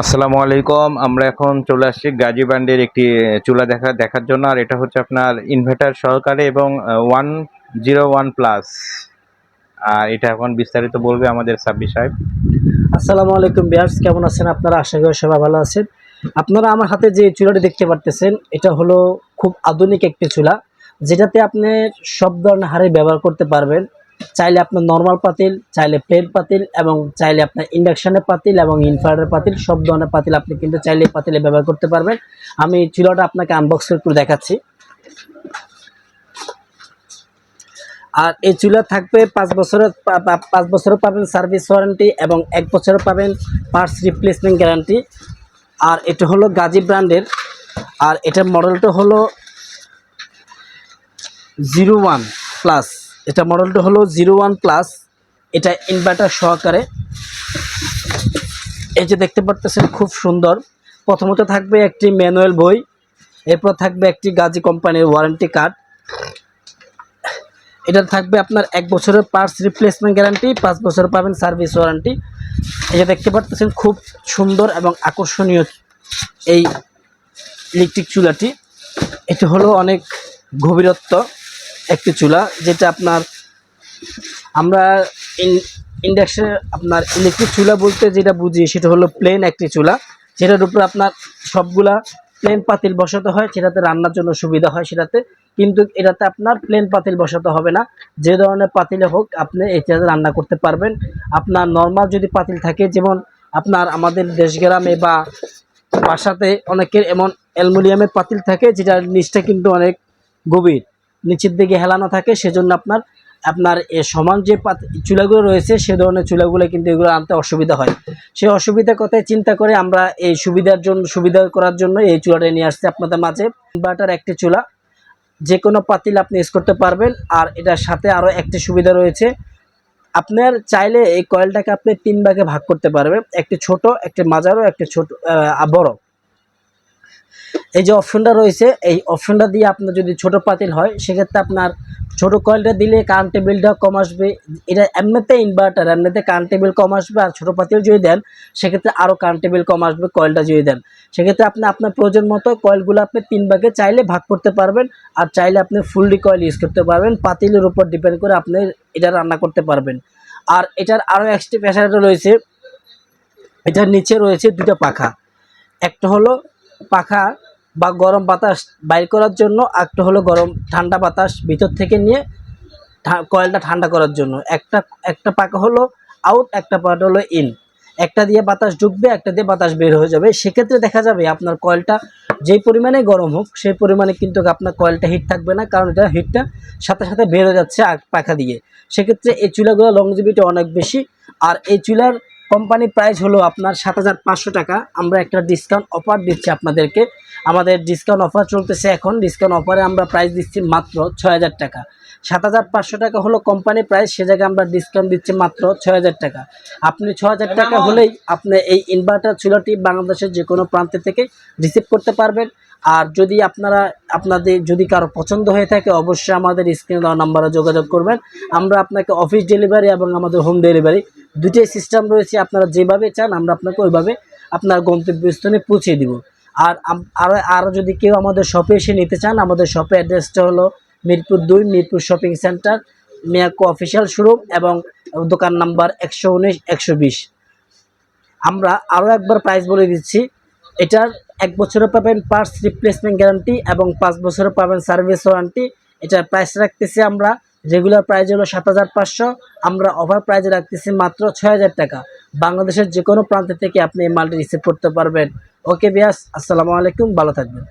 আসসালামু আলাইকুম। আমরা এখন চলে আসছি গাজী ব্র্যান্ডের একটি চুলা দেখা, দেখার জন্য। আর এটা হচ্ছে আপনার ইনভার্টার সহকারে এবং ওয়ান জিরো ওয়ান প্লাস। আর এটা এখন বিস্তারিত বলবে আমাদের সাব্বির সাহেব। আসসালামু আলাইকুম বিয়ার্স কেমন আছেন আপনারা? আশা করি সবাই ভালো আছেন। আপনারা আমার হাতে যে চুলাটি দেখতে পারতেছেন, এটা হলো খুব আধুনিক একটি চুলা, যেটাতে আপনি সব ধরনের হারে ব্যবহার করতে পারবেন। চাইলে আপনার নর্মাল পাতিল, চাইলে প্লেন পাতিল এবং চাইলে আপনার ইন্ডাকশনের পাতিল এবং ইনভার্টার পাতিল, সব ধরনের পাতিল আপনি কিন্তু চাইলে পাতিলে ব্যবহার করতে পারবেন। আমি চুলাটা আপনাকে আনবক্স করে দেখাচ্ছি। আর এই চুলা থাকবে পাঁচ বছরের পাঁচ বছরও পাবেন সার্ভিস ওয়ারেন্টি এবং এক বছরও পাবেন পার্টস রিপ্লেসমেন্ট গ্যারান্টি আর এটা হলো গাজী ব্র্যান্ডের। আর এটার মডেলটা হলো জিরো ওয়ান প্লাস এটা মডেলটা হলো জিরো ওয়ান প্লাস। এটা ইনভার্টার সহকারে। এই যে দেখতে পারতেছেন, খুব সুন্দর। প্রথমত থাকবে একটি ম্যানুয়াল বই, এরপর থাকবে একটি গাজী কোম্পানির ওয়ারেন্টি কার্ড এটা থাকবে আপনার এক বছরের পার্টস রিপ্লেসমেন্ট গ্যারান্টি পাঁচ বছর পাবেন সার্ভিস ওয়ারেন্টি যে দেখতে পারতেছেন, খুব সুন্দর এবং আকর্ষণীয় এই ইলেকট্রিক চুলাটি। এটি হলো অনেক গভীরত্ব। একটি চুলা, যেটা আপনার আমরা ইন্ডাকশন আপনার ইলেকট্রিক চুলা বলতে যেটা বুঝি, সেটা হলো প্লেন একটি চুলা, যেটার উপরে আপনার সবগুলা প্লেন পাতিল বসাতে হয়, সেটাতে রান্নার জন্য সুবিধা হয় সেটাতে, কিন্তু এটাতে আপনার প্লেন পাতিল বসাতে হবে না। যে ধরনের পাতিলে হোক, আপনি এটাতে রান্না করতে পারবেন। আপনার নর্মাল যদি পাতিল থাকে, যেমন আপনার আমাদের দেশগ্রামে বা বাসাতে অনেকের এমন অ্যালুমিনিয়ামের পাতিল থাকে, যেটার নিচটা কিন্তু অনেক গভীর। নিচের দিকে হেলানো থাকে, সেজন্য আপনার আপনার এ সমান যে পাত চুলাগুলো রয়েছে, সে ধরনের চুলাগুলো কিন্তু এগুলো আনতে অসুবিধা হয়। সেই অসুবিধার কথাই চিন্তা করে আমরা এই সুবিধার জন্য, সুবিধা করার জন্য এই চুলাটা নিয়ে আসছি আপনাদের মাঝে। ইনভার্টার একটি চুলা যে কোনো পাতিল আপনি ইউজ করতে পারবেন, আর এটার সাথে আরও একটি সুবিধা রয়েছে। আপনার চাইলে এই কয়েলটাকে আপনি তিন ভাগে ভাগ করতে পারবেন, একটি ছোট, একটি মাঝারো একটি ছোট বড়। এই যে অপশনটা রয়েছে, এই অপশনটা দিয়ে আপনার যদি ছোট পাতিল হয়, সেক্ষেত্রে আপনার ছোট কয়েলটা দিলে কারেন্ট বিলটা কম আসবে। এটা এমনিতে ইনভার্টার এমনিতে কারেন্ট বিল কম আসবে, আর ছোটো পাতিল যদি দেন, সেক্ষেত্রে আরও কারেন্ট বিল কম আসবে কয়েলটা যদি দেন। সেক্ষেত্রে আপনি আপনার প্রয়োজন মতো কয়েলগুলো আপনি তিন ভাগে চাইলে ভাগ করতে পারবেন, আর চাইলে আপনি ফুললি কয়েল ইউজ করতে পারবেন। পাতিলের উপর ডিপেন্ড করে আপনি এটা রান্না করতে পারবেন। আর এটার আরও এক্সট্রা ফ্যাসিলিটি রয়েছে, এটার নিচে রয়েছে দুটো পাখা। একটা হলো পাখা বা গরম বাতাস বাইর করার জন্য একটা হলো গরম ঠান্ডা বাতাস ভিতর থেকে নিয়ে কয়েলটা ঠান্ডা করার জন্য। একটা একটা পাখা হলো আউট একটা পাকা হলো ইন একটা দিয়ে বাতাস ঢুকবে, একটা দিয়ে বাতাস বের হয়ে যাবে। সেক্ষেত্রে দেখা যাবে আপনার কয়েলটা যেই পরিমাণে গরম হোক, সেই পরিমাণে কিন্তু আপনার কয়েলটা হিট থাকবে না, কারণ এটা হিটটা সাথে সাথে বের হয়ে যাচ্ছে পাখা দিয়ে। সেক্ষেত্রে এই চুলাগুলো লংজিবিটি অনেক বেশি। আর এই চুলার কোম্পানি প্রাইস হলো আপনার সাত হাজার পাঁচশো টাকা। আমরা একটা ডিসকাউন্ট অফার দিচ্ছি আপনাদেরকে। আমাদের ডিসকাউন্ট অফার চলতেছে এখন। ডিসকাউন্ট অফারে আমরা প্রাইস দিচ্ছি মাত্র ছয় হাজার টাকা। সাত হাজার পাঁচশো টাকা হলো কোম্পানি প্রাইস সে জায়গায় আমরা ডিসকাউন্ট দিচ্ছি মাত্র ছয় হাজার টাকা। আপনি ছ হাজার টাকা হলেই আপনি এই ইনভার্টার চুলাটি বাংলাদেশের যে কোনো প্রান্ত থেকে রিসিভ করতে পারবেন। আর যদি আপনারা আপনাদের যদি কারও পছন্দ হয়ে থাকে অবশ্যই আমাদের স্ক্রিনে দেওয়া নাম্বারে যোগাযোগ করবেন। আমরা আপনাকে অফিস ডেলিভারি এবং আমাদের হোম ডেলিভারি দুটোই সিস্টেম রয়েছে, আপনারা যেভাবে চান আমরা আপনাকে ওইভাবে আপনার গন্তব্যস্থানে পৌঁছে দিব। আর আরও যদি কেউ আমাদের শপে এসে নিতে চান, আমাদের শপে অ্যাড্রেসটা হলো মিরপুর দুই, Mirpur shopping centre Miyako official showroom এবং দোকান নাম্বার একশো উনিশ, একশো বিশ। আমরা আরও একবার প্রাইস বলে দিচ্ছি, এটার এক বছরে পাবেন পার্টস রিপ্লেসমেন্ট গ্যারান্টি এবং পাঁচ বছরে পাবেন সার্ভিস ওয়ারেন্টি এটার প্রাইস রাখতেছি আমরা রেগুলার প্রাইজ হলো সাত হাজার পাঁচশো। আমরা ওভার প্রাইজে রাখতেছি মাত্র ছয় হাজার টাকা। বাংলাদেশের যে কোনো প্রান্ত থেকে আপনি এই মালটি রিসিভ করতে পারবেন। ওকে বিয়াস আসসালামু আলাইকুম, ভালো থাকবেন।